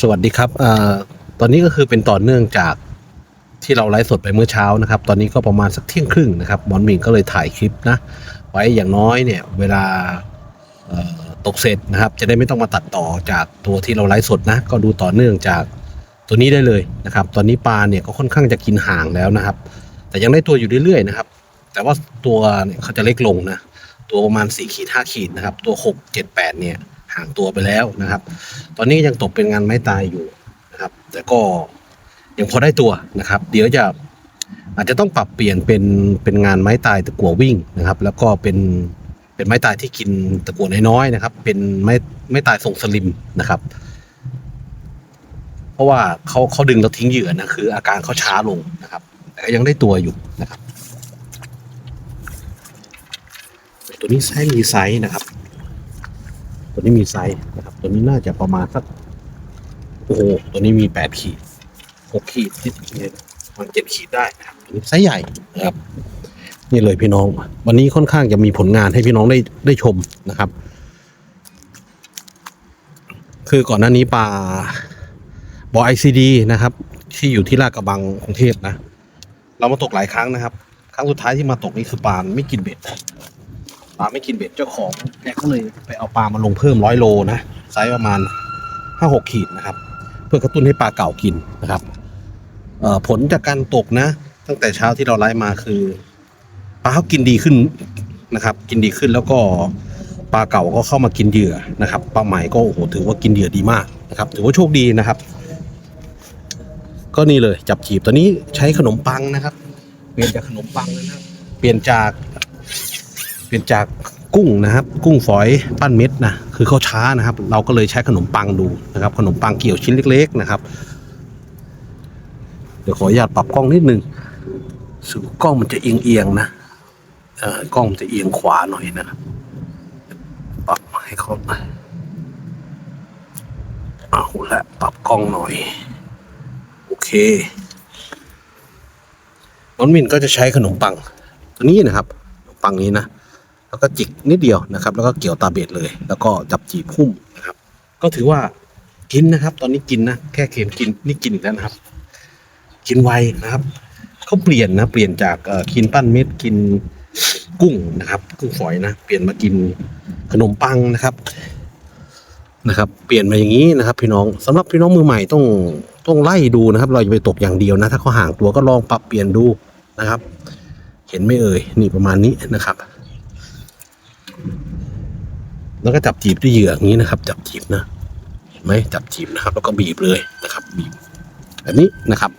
สวัสดีครับอตอนนี้ก็คือเป็นต่อเนื่องจากที่เราไลฟ์สดไปเมื่อเช้านะครับ ตอนนี้ก็ประมาณสักเที่ยงครึ่งนะครับมอนมิงก็เลยถ่ายคลิปนะ ไว้อย่างน้อยเนี่ยเวลาตกเสร็จนะครับ จะได้ไม่ต้องมาตัดต่อจากตัวที่เราไลฟ์สดนะ ก็ดูต่อเนื่องจากตัวนี้ได้เลยนะครับ ตอนนี้ปลาเนี่ยก็ค่อนข้างจะกินห่างแล้วนะครับ แต่ยังได้ตัวอยู่เรื่อยๆนะครับ แต่ว่าตัวเนี่ยเขาจะเล็กลงนะ ตัวประมาณ4ขีด5ขีดนะครับ ตัว 6 7 8เนี่ยางตัวไปแล้วนะครับ ตอนนี้ยังตกเป็นงานไม้ตายอยู่นะครับ แต่ก็ยังพอได้ตัวนะครับ เดี๋ยวจะอาจจะต้องปรับเปลี่ยนเป็นเป็นงานไม้ตายตะกั่ววิ่งนะครับ แล้วก็เป็นเป็นไม้ตายที่กินตะกั่วน้อยๆนะครับ เป็นไม้ไม้ตายทรงสลิมนะครับ เพราะว่าเขาเขาดึงแล้วทิ้งเหยื่อนะคือ อาการเขาช้าลงนะครับ แต่ยังได้ตัวอยู่นะครับ ตัวนี้ไซส์มีไซส์นะครับ ตัวนี้มีไซส์นะครับ ตัวนี้น่าจะประมาณสักโอ้โหตัวนี้มีแปดขีดหกขีดที่เนี่ยมาณเจ็ดขีดได้นะครับตัวนี้ไซส์ใหญ่นะครับ นี่เลยพี่น้อง วันนี้ค่อนข้างจะมีผลงานให้พี่น้องได้ได้ชมนะครับ คือก่อนหน้านี้ปลาบอไอซีดีนะครับ ที่อยู่ที่ลาดกระบังกรุงเทพนะ เรามาตกหลายครั้งนะครับ ครั้งสุดท้ายที่มาตกนี่คือปลาไม่กินเบ็ด ปลาไม่กินเบ็ดเจ้าของแกก็เลยไปเอาปลามาลงเพิ่มร้อยโลนะไซส์ประมาณห้าหกขีดนะครับ เพื่อกระตุ้นให้ปลาเก่ากินนะครับผลจากการตกนะ ตั้งแต่เช้าที่เราไล่มาคือปลาเขากินดีขึ้นนะครับ กินดีขึ้นแล้วก็ปลาเก่าก็เข้ามากินเหยื่อนะครับปลาใหม่ก็โอ้โหถือว่ากินเหยื่อดีมากนะครับ ถือว่าโชคดีนะครับ ก็นี่เลยจับจีบตอนนี้ใช้ขนมปังนะครับ เปลี่ยนจากขนมปังเลยนะครับเปลี่ยนจาก เปลี่ยนจากกุ้งนะครับ กุ้งฝอยปั้นเม็ดนะคือเขาช้านะครับ เราก็เลยใช้ขนมปังดูนะครับ ขนมปังเกี่ยวชิ้นเล็ก ๆนะครับ เดี๋ยวขออนุญาตปรับกล้องนิดนึงสูกล้องมันจะเอียงๆนะเออกล้องมันจะเอียงขวาหน่อยนะครับปรับให้เขาเอาละปรับกล้องหน่อย โอเคน้องมินก็จะใช้ขนมปังตัวนี้นะครับขนมปังนี้นะ แล้วก็จิกนิดเดียวนะครับ แล้วก็เกี่ยวตาเบ็ดเลย แล้วก็จับจีบหุ้มนะครับ ก็ถือว่ากินนะครับ ตอนนี้กินนะแค่เค็มกินนี่กินอีกแล้วนะครับ กินไวนะครับเขาเปลี่ยนนะ เปลี่ยนจากกินปั้นเม็ดกินกุ้งนะครับกุ้งฝอยนะเปลี่ยนมากินขนมปังนะครับนะครับ เปลี่ยนมาอย่างนี้นะครับ พี่น้องสำหรับพี่น้องมือใหม่ต้องต้องไล่ดูนะครับ เราจะไปตกอย่างเดียวนะ ถ้าเขาห่างตัวก็ลองปรับเปลี่ยนดูนะครับ เห็นไม่เอ่ยนี่ประมาณนี้นะครับ แล้วก็จับจีบด้วยเหยื่ออย่างนี้นะครับ จับจีบนะเห็นไหมจับจีบนะครับ แล้วก็บีบเลยนะครับ บีบแบบนี้นะครับ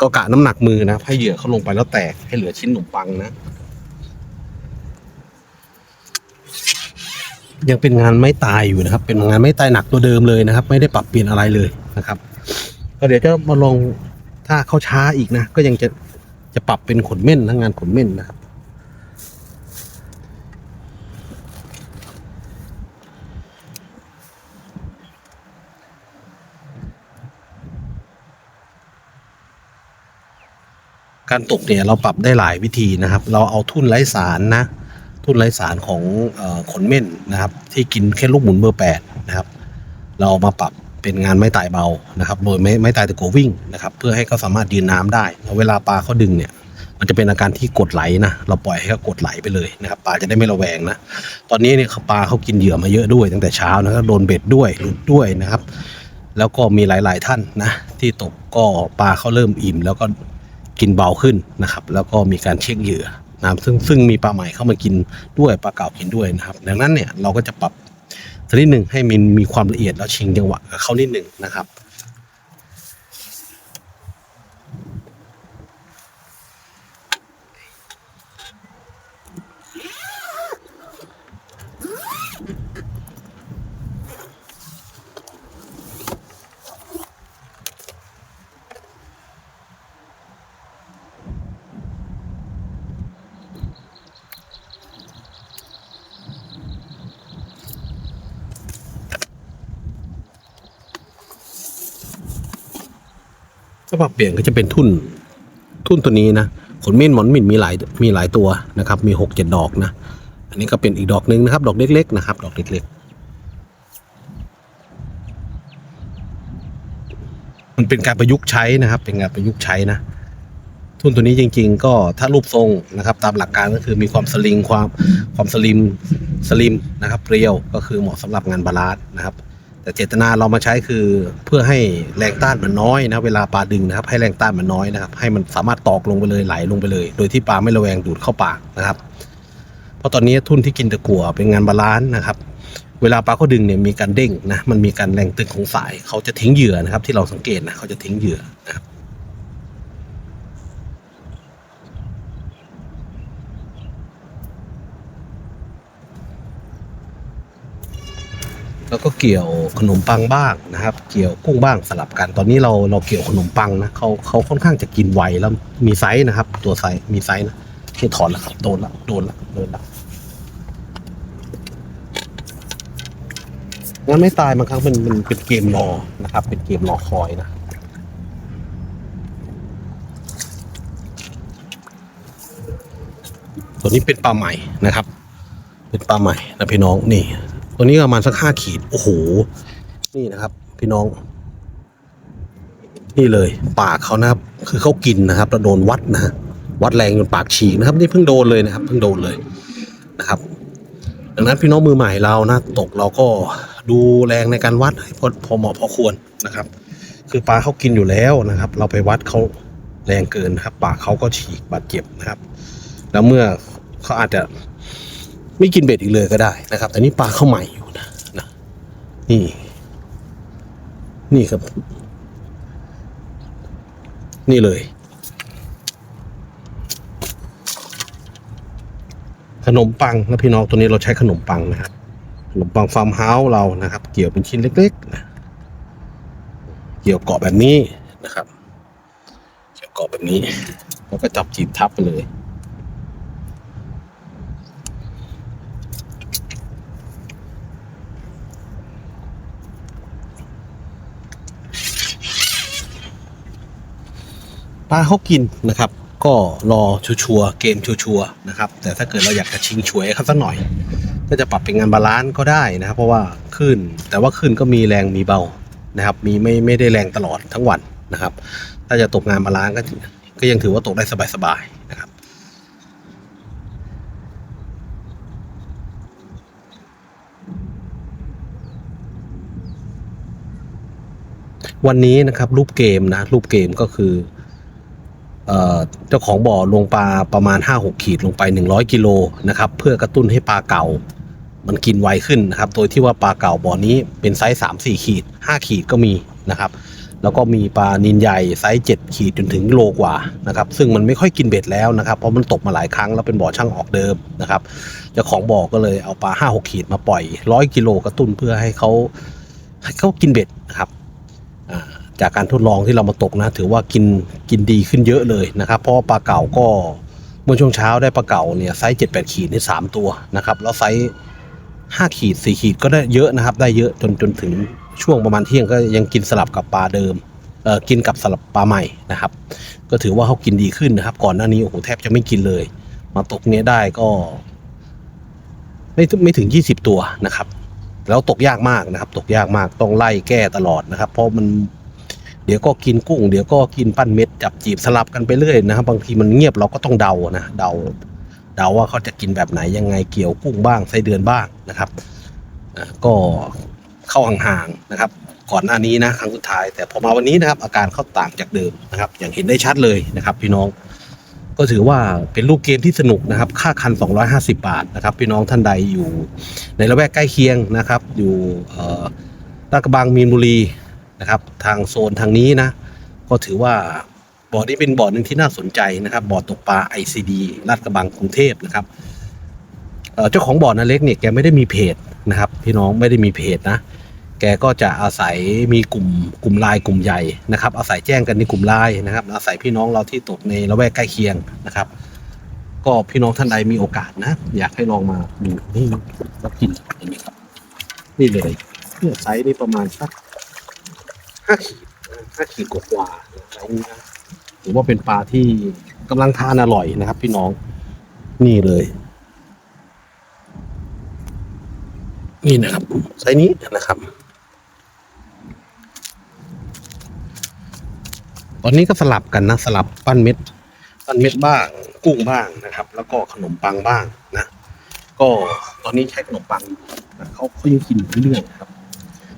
ก็กะน้ำหนักมือนะให้เหยื่อเขาลงไปแล้วแตกให้เหลือชิ้นขนมปังนะยังเป็นงานไม้ตายอยู่นะครับ เป็นงานไม้ตายหนักตัวเดิมเลยนะครับ ไม่ได้ปรับเปลี่ยนอะไรเลยนะครับ ก็เดี๋ยวจะมาลองถ้าเข้าช้าอีกนะ ก็ยังจะจะปรับเป็นขนเม่นทั้งงานขนเม่นนะครับ การตกเนี่ยเราปรับได้หลายวิธีนะครับ เราเอาทุ่นไร้สารนะ ทุ่นไร้สารของอขนเม่นนะครับ ที่กินแค่ลูกหมุนเบอร์แปดนะครับ เราเอามาปรับเป็นงานไม้ตายเบานะครับ โดยไม่ไม้ตายตะโกวิ่งนะครับ เพื่อให้เขาสามารถยืนน้ำได้ เวลาปลาเขาดึงเนี่ยมันจะเป็นอาการที่กดไหลนะเราปล่อยให้เขากดไหลไปเลยนะครับปลาจะได้ไม่ระแวงนะตอนนี้เนี่ยปลาเขากินเหยื่อมาเยอะด้วย ตั้งแต่เช้านะครับโดนเบ็ดด้วยหลุดด้วยนะครับ แล้วก็มีหลาย ๆ ท่านนะที่ตกก็ปลาเขาเริ่มอิ่ม แล้วก็ กินเบาขึ้นนะครับ แล้วก็มีการเช็คเหยื่อนะซึ่งซึ่งมีปลาใหม่เข้ามากินด้วยปลาเก่ากินด้วยนะครับ ดังนั้นเนี่ยเราก็จะปรับสักนิดหนึ่งให้มันมีความละเอียดแล้วชิงจังหวะกับเขานิดหนึ่งนะครับ ถ้าปรับเปลี่ยนก็จะเป็นทุ่น ทุ่นตัวนี้นะขนเม่นหมอนมิ่นมีหลายมีหลายตัวนะครับ มีหกเจ็ดดอกนะ อันนี้ก็เป็นอีกดอกหนึ่งนะครับ ดอกเล็กๆนะครับ ดอกเล็กๆ มันเป็นการประยุกต์ใช้นะครับ เป็นการประยุกต์ใช้นะทุ่นตัวนี้จริงๆ ก็ถ้ารูปทรงนะครับ ตามหลักการก็คือมีความสลิงความความสลิมสลิมนะครับเรียวก็คือเหมาะสำหรับงานบาลานซ์นะครับ แต่เจตนาเรามาใช้คือเพื่อให้แรงต้านมันน้อยนะเวลาปลาดึงนะครับ ให้แรงต้านมันน้อยนะครับ ให้มันสามารถตอกลงไปเลยไหลลงไปเลย โดยที่ปลาไม่ระแวงดูดเข้าปากนะครับ เพราะตอนนี้ทุ่นที่กินตะกั่วเป็นงานบาลานซ์นะครับ เวลาปลาเขาดึงเนี่ยมีการเด้งนะมันมีการแรงตึงของสายเขาจะทิ้งเหยื่อนะครับ ที่เราสังเกตนะเขาจะทิ้งเหยื่อนะครับ แล้วก็เกี่ยวขนมปังบ้างนะครับ เกี่ยวกุ้งบ้างสลับกัน ตอนนี้เราเราเกี่ยวขนมปังนะเขาเขาค่อนข้างจะกินไวแล้วมีไซส์นะครับ ตัวไซส์มีไซส์นะที่ถอนแล้วครับโดนละโดนละโดนละงั้นไม่ตายบางครั้งมันมันเป็นเกมรอนะครับ เป็นเกมรอคอยนะตัวนี้เป็นปลาใหม่นะครับ เป็นปลาใหม่นะพี่น้องนี่ ตัวนี้ประมาณสักห้าขีด โอ้โห นี่นะครับ พี่น้อง นี่เลย ปากเขานะครับ คือเขากินนะครับแล้วโดนวัดนะฮะวัดแรงจนปากฉีกนะครับ นี่เพิ่งโดนเลยนะครับ เพิ่งโดนเลยนะครับ ดังนั้นพี่น้องมือใหม่เรานะตกเราก็ดูแรงในการวัดให้พอพอเหมาะพอควรนะครับ คือปลาเขากินอยู่แล้วนะครับ เราไปวัดเขาแรงเกินนะครับ ปากเขาก็ฉีกบาดเจ็บนะครับ แล้วเมื่อเขาอาจจะ ไม่กินเบ็ดอีกเลยก็ได้นะครับ แต่นี่ปลาเข้าใหม่อยู่นะนะนี่ นี่ครับ นี่เลย ขนมปังนะพี่น้องตัวนี้เราใช้ขนมปังนะครับขนมปังฟาร์มเฮาส์เรานะครับ เกี่ยวเป็นชิ้นเล็กๆนะเกี่ยวเกาะแบบนี้นะครับ เกี่ยวเกาะแบบนี้ แล้วก็จับจีบทับไปเลย ปลาเขากินนะครับ ก็รอชัวร์เกมชัวร์นะครับ แต่ถ้าเกิดเราอยากจะชิงช่วยเขาสักหน่อย ก็จะปรับเป็นงานบาลานซ์ก็ได้นะครับ เพราะว่าขึ้นแต่ว่าขึ้นก็มีแรงมีเบานะครับ มีไม่ไม่ได้แรงตลอดทั้งวันนะครับ ถ้าจะตกงานบาลานซ์ก็ก็ยังถือว่าตกได้สบายๆนะครับวันนี้นะครับรูปเกมนะรูปเกมก็คือ เจ้าของบ่อลงปลาประมาณ 5-6 ขีดลงไป 100 กิโลนะครับเพื่อกระตุ้นให้ปลาเก่า มันกินไวขึ้นนะครับ โดยที่ว่าปลาเก่าบ่อนี้เป็นไซส์3-4 ขีด 5 ขีดก็มีนะครับแล้วก็มีปลานินใหญ่ไซส์7ขีดจนถึงโลกว่านะครับซึ่งมันไม่ค่อยกินเบ็ดแล้วนะครับเพราะมันตกมาหลายครั้งแล้วเป็นบ่อช่างออกเดิมนะครับเจ้าของบ่อก็เลยเอาปลา 5-6 ขีดมาปล่อย 100 กิโลกระตุ้นเพื่อให้เขาให้เขากินเบ็ดนะครับอ่า จากการทดลองที่เรามาตกนะ ถือว่ากินกินดีขึ้นเยอะเลยนะครับ เพราะปลาเก่าก็เมื่อช่วงเช้าได้ปลาเก่าเนี่ยไซส์เจ็ดแปดขีดนี่สามตัวนะครับ แล้วไซส์ห้าขีดสี่ขีดก็ได้เยอะนะครับ ได้เยอะจนจนถึงช่วงประมาณเที่ยงก็ยังกินสลับกับปลาเดิมเออกินกับสลับปลาใหม่นะครับ ก็ถือว่าเขากินดีขึ้นนะครับ ก่อนหน้านี้โอ้โหแทบจะไม่กินเลย มาตกเนี้ยได้ก็ ไม่ถึงไม่ถึงยี่สิบตัวนะครับ แล้วตกยากมากนะครับ ตกยากมากต้องไล่แก้ตลอดนะครับ เพราะมัน ดี๋ยวก็กินกุ้ง เดี๋ยวก็กินปั้นเม็ดจับจีบสลับกันไปเรื่อยนะครับบางทีมันเงียบเราก็ต้องเดานะเดาเดาว่าเขาจะกินแบบไหนยังไงเกี่ยวกุ้งบ้างไส้เดือนบ้างนะครับก็เข้าห่างๆนะครับ ก่อนหน้านี้นะครั้งสุดท้าย แต่พอมาวันนี้นะครับ อาการเขาต่างจากเดิมนะครับ อย่างเห็นได้ชัดเลยนะครับ พี่น้อง ก็ถือว่าเป็นลูกเกมที่สนุกนะครับ ค่าคัน 250 บาทนะครับ พี่น้องท่านใดอยู่ ในละแวกใกล้เคียงนะครับ อยู่เอ่อลาดกระบังมีนบุรี นะครับ ทางโซนทางนี้นะ ก็ถือว่าบ่อนี้เป็นบ่อหนึ่งที่น่าสนใจนะครับ บ่อตกปลา ICD ลาดกระบังกรุงเทพนะครับเจ้าของบ่อนาเล็กเนี่ยแกไม่ได้มีเพจนะครับ พี่น้องไม่ได้มีเพจนะ แกก็จะอาศัยมีกลุ่มกลุ่มไลน์กลุ่มใหญ่นะครับ อาศัยแจ้งกันในกลุ่มไลน์นะครับ อาศัยพี่น้องเราที่ตกในละแวกใกล้เคียงนะครับ ก็พี่น้องท่านใดมีโอกาสนะ อยากให้ลองมาดูนี่แล้วกินอย่างนี้ครับ นี่เลยเนี่ยไซส์นี่ประมาณสัก ห้าขีดห้าขีดกว่าๆไซส์นี้นะถือว่าเป็นปลาที่กำลังทานอร่อยนะครับ พี่น้องนี่เลย นี่นะครับไซส์นี้นะครับ ตอนนี้ก็สลับกันนะ สลับปั้นเม็ด ปั้นเม็ดบ้าง กุ้งบ้างนะครับ แล้วก็ขนมปังบ้างนะ ก็ตอนนี้ใช้ขนมปังนะเขาเขายังกินอยู่เรื่อยๆครับ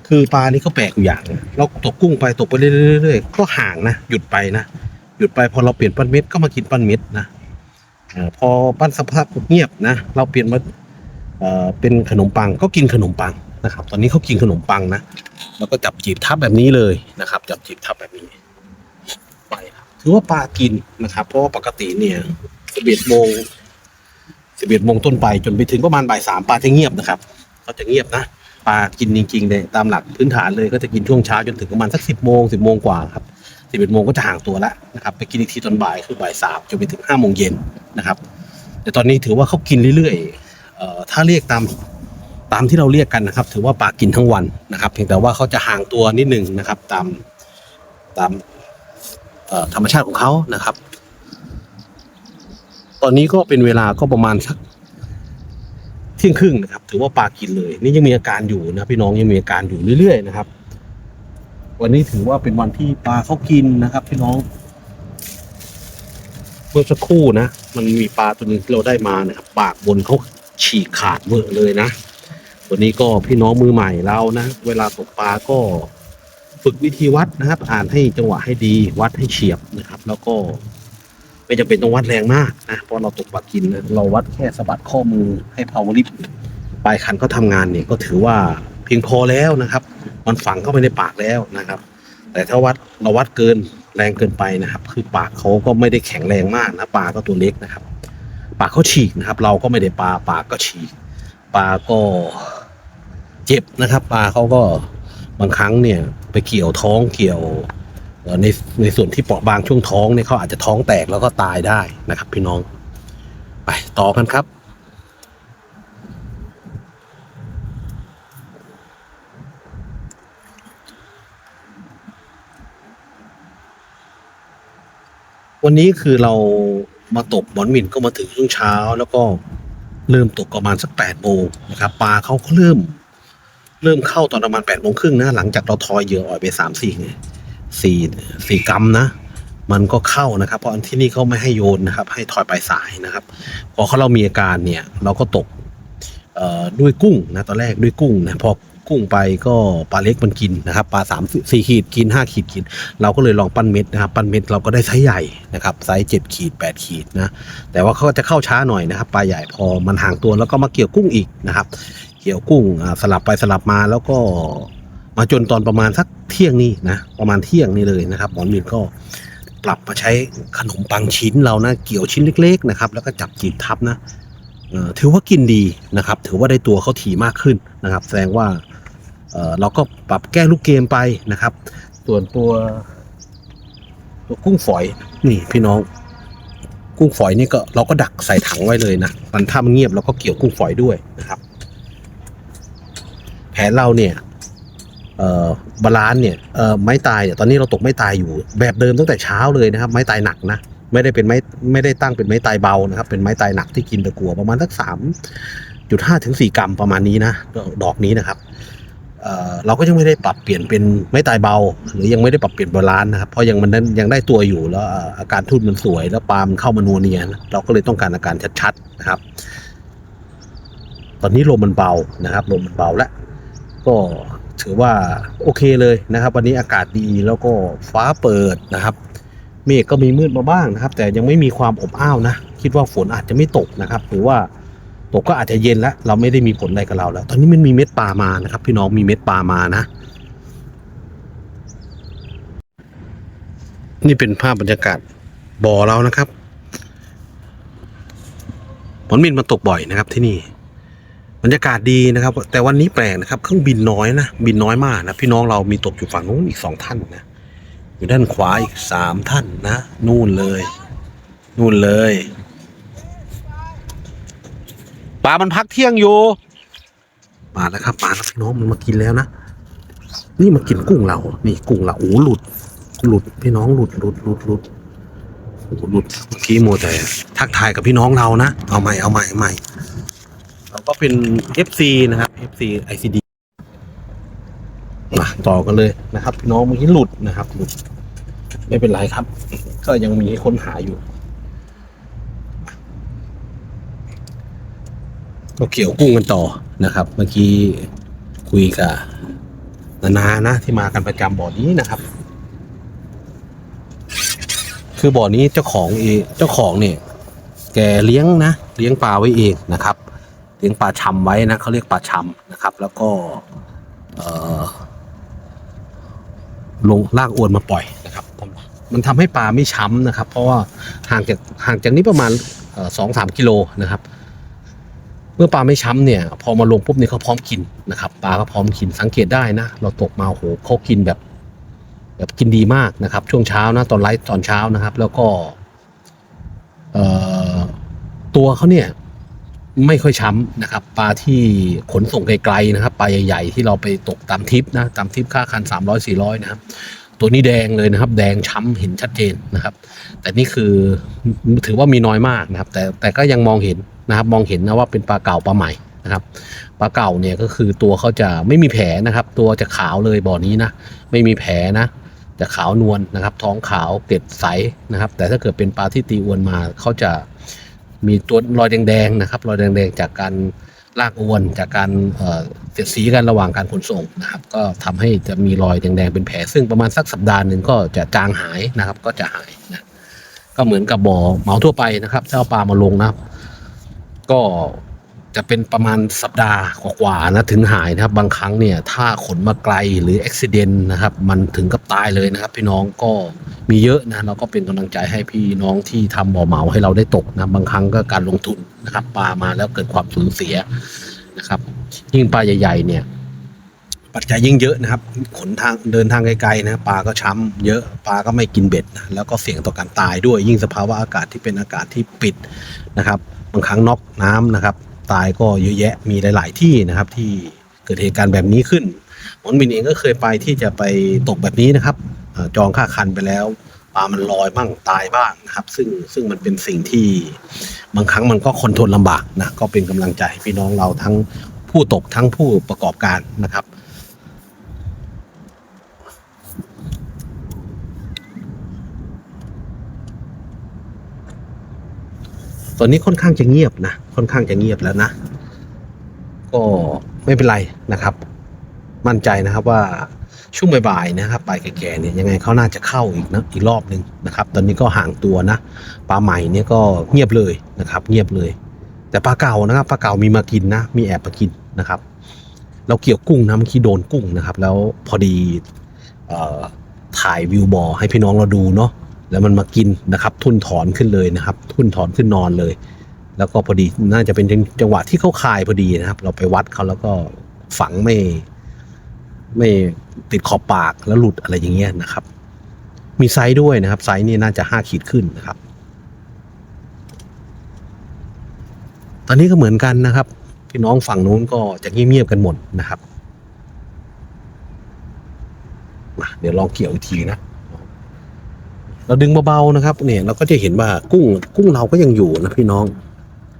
คือปลานี่เขาแปลกอยู่อย่าง เราตกกุ้งไปตกไปเรื่อยๆก็ห่างนะหยุดไปนะหยุดไปพอเราเปลี่ยนปั้นเม็ดก็มากินปั้นเม็ดนะพอปั้นสภาพเงียบนะเราเปลี่ยนมาเป็นขนมปังก็กินขนมปังนะครับ ตอนนี้เขากินขนมปังนะแล้วก็จับจีบทับแบบนี้เลยนะครับ จับจีบทับแบบนี้ไปครับถือว่าปลากินนะครับ เพราะปกติเนี่ยสิบเอ็ดโมงสิบเอ็ดโมงต้นไปจนไปถึงประมาณบ่ายสามปลาจะเงียบนะครับเขาจะเงียบนะ ปลากินจริงๆเลยตามหลักพื้นฐานเลยก็จะกินช่วงเช้าจนถึงประมาณสักสิบโมงสิบโมงกว่าครับสิบเอ็ดโมงก็จะห่างตัวแล้วนะครับไปกินอีกทีตอนบ่ายคือบ่ายสามจนไปถึงห้าโมงเย็นนะครับ แต่ตอนนี้ถือว่าเขากินเรื่อยๆถ้าเรียกตามตามที่เราเรียกกันนะครับ ถือว่าปลากินทั้งวันนะครับ เพียงแต่ว่าเขาจะห่างตัวนิดหนึ่งนะครับ ตามตามธรรมชาติของเขานะครับ ตอนนี้ก็เป็นเวลาก็ประมาณสัก ที่ยงครึ่งนะครับ ถือว่าปลากินเลย นี่ยังมีอาการอยู่นะพี่น้องยังมีอาการอยู่เรื่อยๆนะครับ วันนี้ถือว่าเป็นวันที่ปลาเขากินนะครับ พี่น้อง เมื่อสักครู่นะมันมีปลาตัวหนึงที่เราได้มานะครับปากบนเขาฉีกขาดเวอะเลยนะวันนี้ก็พี่น้องมือใหม่เรานะเวลาตกปลาก็ฝึกวิธีวัดนะครับ อ่านให้จังหวะให้ดีวัดให้เฉียบนะครับ แล้วก็ ไม่จำเป็นต้องวัดแรงมากนะเพราะเราตกปลากินนะเราวัดแค่สะบัดข้อมือให้พาวลิฟปลายคันเขาทำงานเนี่ยก็ถือว่าเพียงพอแล้วนะครับ มันฝังเข้าไปในปากแล้วนะครับ แต่ถ้าวัดเราวัดเกินแรงเกินไปนะครับ คือปากเขาก็ไม่ได้แข็งแรงมากนะปลาก็ตัวเล็กนะครับ ปากเขาฉีกนะครับ เราก็ไม่ได้ปลาปากก็ฉีกปลาก็เจ็บนะครับ ปลาเขาก็บางครั้งเนี่ยไปเกี่ยวท้องเกี่ยว ในในส่วนที่เปราะบางช่วงท้องเนี่ยเขาอาจจะท้องแตกแล้วก็ตายได้นะครับ พี่น้อง ไปต่อกันครับ วันนี้คือเรามาตกบอลหมินก็มาถึงช่วงเช้าแล้วก็เริ่มตกประมาณสักแปดโมงนะครับปลาเขาก็เริ่ม เริ่มเข้าตอนประมาณแปดโมงครึ่งนะหลังจากเราทอยเหยื่ออ่อยไปสามสี่ไง สี่สี่กรัมนะ มันก็เข้านะครับ เพราะที่นี่เขาไม่ให้โยนนะครับ ให้ถอยปลายสายนะครับ พอเขาเรามีอาการเนี่ย เราก็ตกด้วยกุ้งนะตอนแรกด้วยกุ้งนะพอกุ้งไปก็ปลาเล็กมันกินนะครับปลาสามสี่ขีดกินห้าขีดกิน เราก็เลยลองปั้นเม็ดนะครับ ปั้นเม็ดเราก็ได้ไซส์ใหญ่นะครับไซส์เจ็ดขีดแปดขีดนะแต่ว่าเขาจะเข้าช้าหน่อยนะครับปลาใหญ่พอมันห่างตัวแล้วก็มาเกี่ยวกุ้งอีกนะครับ เกี่ยวกุ้งสลับไปสลับมาแล้วก็ มาจนตอนประมาณสักเที่ยงนี่นะประมาณเที่ยงนี่เลยนะครับ หมอมินก็ปรับมาใช้ขนมปังชิ้นเรานะเกี่ยวชิ้นเล็กๆนะครับ แล้วก็จับจีบทับนะถือว่ากินดีนะครับ ถือว่าได้ตัวเขาถี่มากขึ้นนะครับ แสดงว่าเเราก็ปรับแก้ลูกเกมไปนะครับ ส่วนตัว ตัวกุ้งฝอยนี่พี่น้อง กุ้งฝอยนี่ก็เราก็ดักใส่ถังไว้เลยนะมันถ้ามันเงียบเราก็เกี่ยวกุ้งฝอยด้วยนะครับ แผนเราเนี่ย บาลานซ์เนี่ยไม้ตายเนี่ยตอนนี้เราตกไม้ตายอยู่ แบบเดิมตั้งแต่เช้าเลยนะครับ ไม้ตายหนักนะไม่ได้เป็นไม้ไม่ได้ตั้งเป็นไม้ตายเบานะครับ เป็นไม้ตายหนักที่กินตะกัวประมาณสักสามจุดห้าถึงสี่กรัมประมาณนี้นะดอกนี้นะครับเเราก็ยังไม่ได้ปรับเปลี่ยนเป็นไม้ตายเบา หรือยังไม่ได้ปรับเปลี่ยนบาลานซ์นะครับเพราะยังมันนั้นยังได้ตัวอยู่แล้วอาการทุ่นมันสวย แล้วปลามันเข้ามานัวเนียนะเราก็เลยต้องการอาการชัดๆนะครับ ตอนนี้ลมมันเบานะครับลมมันเบาแล้วก็ ถือว่าโอเคเลยนะครับ วันนี้อากาศดีแล้วก็ฟ้าเปิดนะครับเมฆก็มีมืดมาบ้างนะครับ แต่ยังไม่มีความอบอ้าวนะ คิดว่าฝนอาจจะไม่ตกนะครับ หรือว่าตกก็อาจจะเย็นแล้ว เราไม่ได้มีผลอะไรกับเราแล้ว ตอนนี้มันมีเม็ดปลามานะครับ พี่น้องมีเม็ดปลามานะ นี่เป็นภาพบรรยากาศบ่อเรานะครับผลมินมาตกบ่อยนะครับที่นี่ บรรยากาศดีนะครับ แต่วันนี้แปลกนะครับ เครื่องบินน้อยนะ บินน้อยมากนะพี่น้องเรามีตกอยู่ฝั่งนู้นอีกสองท่านนะ อยู่ด้านขวาอีกสามท่านนะ นู่นเลย นู่นเลยปลามันพักเที่ยงอยู่มาแล้วครับมาแล้วพี่น้องมันมากินแล้วนะนี่มากินกุ้งเรา นี่กุ้งเราโอ้หลุด หลุดพี่น้องหลุดหลุดหลุดหลุดโอ้หลุดเมื่อกี้โมแต่ทักทายกับพี่น้องเรานะเอาใหม่เอาใหม่เอาใหม่ เราก็เป็น FC นะครับ FC ICD มาต่อกันเลยนะครับ น้องเมื่อกี้หลุดนะครับหลุดไม่เป็นไรครับ ก็ยังมีค้นหาอยู่ ก็เกี่ยวกุ้งกันต่อนะครับ เมื่อกี้คุยกับนานานะที่มากันประจำบ่อนี้นะครับ คือบ่อนี้เจ้าของเองเจ้าของเนี่ย แกเลี้ยงนะ เลี้ยงปลาไว้เองนะครับ ลี้ยงปลาชำไว้นะเขาเรียกปลาชำนะครับ แล้วก็ลงลากอวนมาปล่อยนะครับ มันทำให้ปลาไม่ช้ำนะครับ เพราะว่าห่างจากห่างจากนี้ประมาณสองสามกิโลนะครับ เมื่อปลาไม่ช้ำเนี่ย พอมาลงปุ๊บเนี่ยเขาพร้อมกินนะครับปลาก็พร้อมกินสังเกตได้นะ เราตกมาโหเขากินแบบ แบบกินดีมากนะครับ ช่วงเช้านะตอนไลฟ์ตอนเช้านะครับ แล้วก็ตัวเขาเนี่ย ไม่ค่อยช้ำนะครับ ปลาที่ขนส่งไกลๆนะครับ ปลาใหญ่ๆ ที่เราไปตกตามทริปนะตามทริปค่าคัน 300 400 นะครับ ตัวนี้แดงเลยนะครับ แดงช้ำเห็นชัดเจนนะครับ แต่นี่คือถือว่ามีน้อยมากนะครับ แต่แต่ก็ยังมองเห็นนะครับ มองเห็นนะว่าเป็นปลาเก่าปลาใหม่นะครับปลาเก่าเนี่ยก็คือตัวเขาจะไม่มีแผลนะครับ ตัวจะขาวเลยบ่อนี้นะไม่มีแผลนะจะขาวนวลนะครับ ท้องขาวเกล็ดใสนะครับ แต่ถ้าเกิดเป็นปลาที่ตีอวนมาเขาจะ มีตัวรอยแดงๆนะครับ รอยแดงๆจากการลากอวนจากการเสียดสีกันระหว่างการขนส่งนะครับ ก็ทำให้จะมีรอยแดงๆเป็นแผล ซึ่งประมาณสักสัปดาห์หนึ่งก็จะจางหายนะครับ ก็จะหายนะก็เหมือนกับบ่อเหมาทั่วไปนะครับถ้าเอาปลามาลงนะครับ ก็ จะเป็นประมาณสัปดาห์กว่าๆนะถึงหายนะครับ บางครั้งเนี่ยถ้าขนมาไกลหรืออุบิเหตุนะครับ มันถึงกับตายเลยนะครับ พี่น้องก็มีเยอะนะเราก็เป็นกำลังใจให้พี่น้องที่ทำบ่อเหมาให้เราได้ตกนะบางครั้งก็การลงทุนนะครับปลามาแล้วเกิดความสูญเสียนะครับ ยิ่งปลาใหญ่ๆเนี่ยปัจจัยยิ่งเยอะนะครับ ขนทางเดินทางไกลๆนะปลาก็ช้ำเยอะปลาก็ไม่กินเบ็ดนะแล้วก็เสี่ยงต่อการตายด้วยยิ่งสภาวะอากาศที่เป็นอากาศที่ปิดนะครับ บางครั้งน็อกน้ำนะครับ ตายก็เยอะแยะมีหลาย ๆ ที่นะครับ ที่เกิดเหตุการณ์แบบนี้ขึ้นหมอนบินเองก็เคยไปที่จะไปตกแบบนี้นะครับจองค่าคันไปแล้วปลามันลอยบ้างตายบ้างนะครับ ซึ่งซึ่งมันเป็นสิ่งที่บางครั้งมันก็คนทนลลำบากนะก็เป็นกำลังใจให้พี่น้องเราทั้งผู้ตกทั้งผู้ประกอบการนะครับ อนนี้ค่อนข้างจะเงียบนะ ค่อนข้างจะเงียบแล้วนะ ก็ไม่เป็นไรนะครับ มั่นใจนะครับว่าช่วงบ่ายๆนะครับปลายแก่ๆเนี่ยยังไงเขาน่าจะเข้าอีกนะอีกรอบหนึ่งนะครับ ตอนนี้ก็ห่างตัวนะปลาใหม่เนี่ยก็เงียบเลยนะครับ เงียบเลย แต่ปลาเก่านะครับปลาเก่ามีมากินนะ มีแอบมากินนะครับ เราเกี่ยวกุ้งนะเมื่อกี้โดนกุ้งนะครับ แล้วพอดีเอ่อถ่ายวิวบ่อให้พี่น้องเราดูเนาะ แล้วมันมากินนะครับทุ่นถอนขึ้นเลยนะครับ ทุ่นถอนขึ้นนอนเลย แล้วก็พอดีน่าจะเป็นจังหวะที่เขาคายพอดีนะครับ เราไปวัดเขาแล้วก็ฝังไม่ไม่ติดขอบปากแล้วหลุดอะไรอย่างเงี้ยนะครับ มีไซส์ด้วยนะครับ ไซส์นี่น่าจะห้าขีดขึ้นนะครับ ตอนนี้ก็เหมือนกันนะครับพี่น้องฝั่งนู้นก็จะเงียบๆกันหมดนะครับเดี๋ยวลองเกี่ยวอีกทีนะ เราดึงเบาๆนะครับเนี่ยเราก็จะเห็นว่ากุ้งกุ้งเราก็ยังอยู่นะพี่น้อง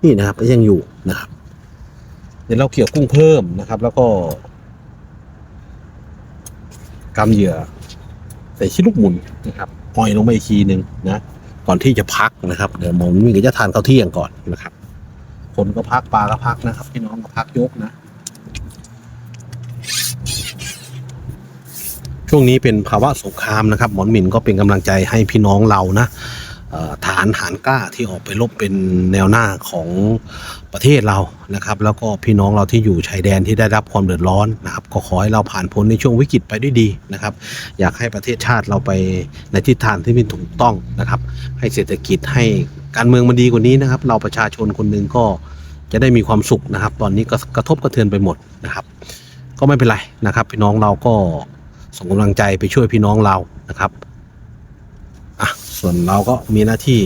นี่นะครับก็ยังอยู่นะครับ เดี๋ยวเราเกี่ยวกุ้งเพิ่มนะครับ แล้วก็กำเหยื่อใส่ชิ้นลูกหมุนนะครับปล่อยลงไปอีกทีหนึ่งนะก่อนที่จะพักนะครับ เดี๋ยวมอมีก็จะทานข้าวเที่ยงก่อนนะครับ คนก็พักปลาก็พักนะครับ พี่น้องก็พักยกนะ ช่วงนี้เป็นภาวะสงครามนะครับ หมอนหมินก็เป็นกำลังใจให้พี่น้องเรานะฐานหารกล้าที่ออกไปรบเป็นแนวหน้าของประเทศเรานะครับ แล้วก็พี่น้องเราที่อยู่ชายแดนที่ได้รับความเดือดร้อนนะครับก็ขอให้เราผ่านพ้นในช่วงวิกฤตไปด้วยดีนะครับ อยากให้ประเทศชาติเราไปในทิศทางที่เป็นถูกต้องนะครับ ให้เศรษฐกิจให้การเมืองมันดีกว่านี้นะครับ เราประชาชนคนหนึ่งก็จะได้มีความสุขนะครับ ตอนนี้ก็กระทบกระเทือนไปหมดนะครับ ก็ไม่เป็นไรนะครับ พี่น้องเราก็ ส่งกำลังใจไปช่วยพี่น้องเรานะครับอะส่วนเราก็มีหน้าที่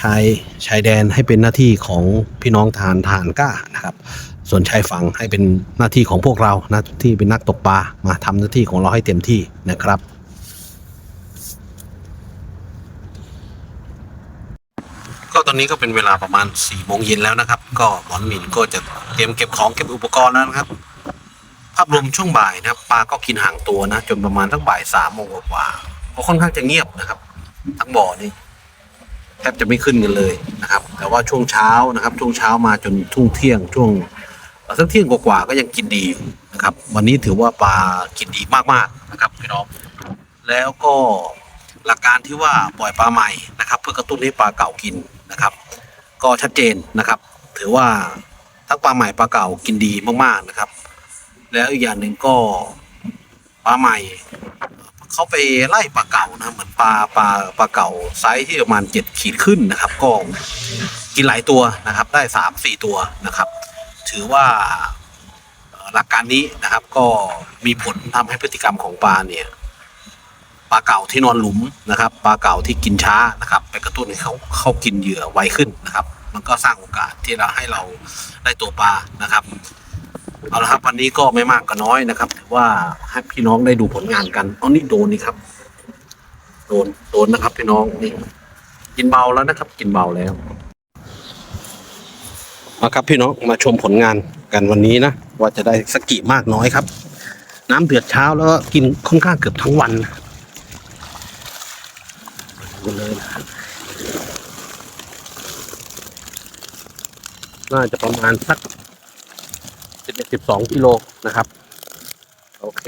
ชายชายแดนให้เป็นหน้าที่ของพี่น้องทหารทหารกล้านะครับ ส่วนชายฝั่งให้เป็นหน้าที่ของพวกเราหน้าที่เป็นนักตกปลามาทำหน้าที่ของเราให้เต็มที่นะครับ ก็ตอนนี้ก็เป็นเวลาประมาณ4ี่โมงเย็นแล้วนะครับ ก็หมอนหมินก็จะเตรียมเก็บของเก็บอุปกรณ์แล้วนะครับ ภาพรวมช่วงบ่ายนะครับปลาก็กินห่างตัวนะ จนประมาณสักบ่ายสามโมงกว่าๆก็ค่อนข้างจะเงียบนะครับ ทั้งบ่อนี่แทบจะไม่ขึ้นกันเลยนะครับ แต่ว่าช่วงเช้านะครับ ช่วงเช้ามาจนทุ่งเที่ยงช่วงสักเที่ยงกว่าๆก็ยังกินดีอยู่นะครับ วันนี้ถือว่าปลากินดีมากๆนะครับพี่น้องแล้วก็หลักการที่ว่าปล่อยปลาใหม่นะครับ เพื่อกระตุ้นให้ปลาเก่ากินนะครับ ก็ชัดเจนนะครับ ถือว่าทั้งปลาใหม่ปลาเก่ากินดีมากๆนะครับ แล้วอีกอย่างหนึ่งก็ปลาใหม่ เขาไปไล่ปลาเก่านะเหมือนปลาปลาปลาเก่าไซส์ที่ประมาณเจ็ดขีดขึ้นนะครับ ก็กินหลายตัวนะครับ ได้สามสี่ตัวนะครับ ถือว่าหลักการนี้นะครับ ก็มีผลทำให้พฤติกรรมของปลาเนี่ยปลาเก่าที่นอนหลุมนะครับปลาเก่าที่กินช้านะครับ ไปกระตุ้นให้เขาเข้ากินเหยื่อไวขึ้นนะครับ มันก็สร้างโอกาสที่เราให้เราได้ตัวปลานะครับ เอาละครับวันนี้ก็ไม่มากก็น้อยนะครับว่าให้พี่น้องได้ดูผลงานกันเอานี่โดนนี่ครับ โดนโดนนะครับ พี่น้องนี่กินเบาแล้วนะครับ กินเบาแล้วมาครับพี่น้องมาชมผลงานกันวันนี้นะว่าจะได้สักกี่มากน้อยครับ น้ำเดือดเช้าแล้วก็กินค่อนข้างเกือบทั้งวันดูเลยนะครับน่าจะประมาณสัก สิบเอ็ดสิบสองกิโลนะครับ โอเค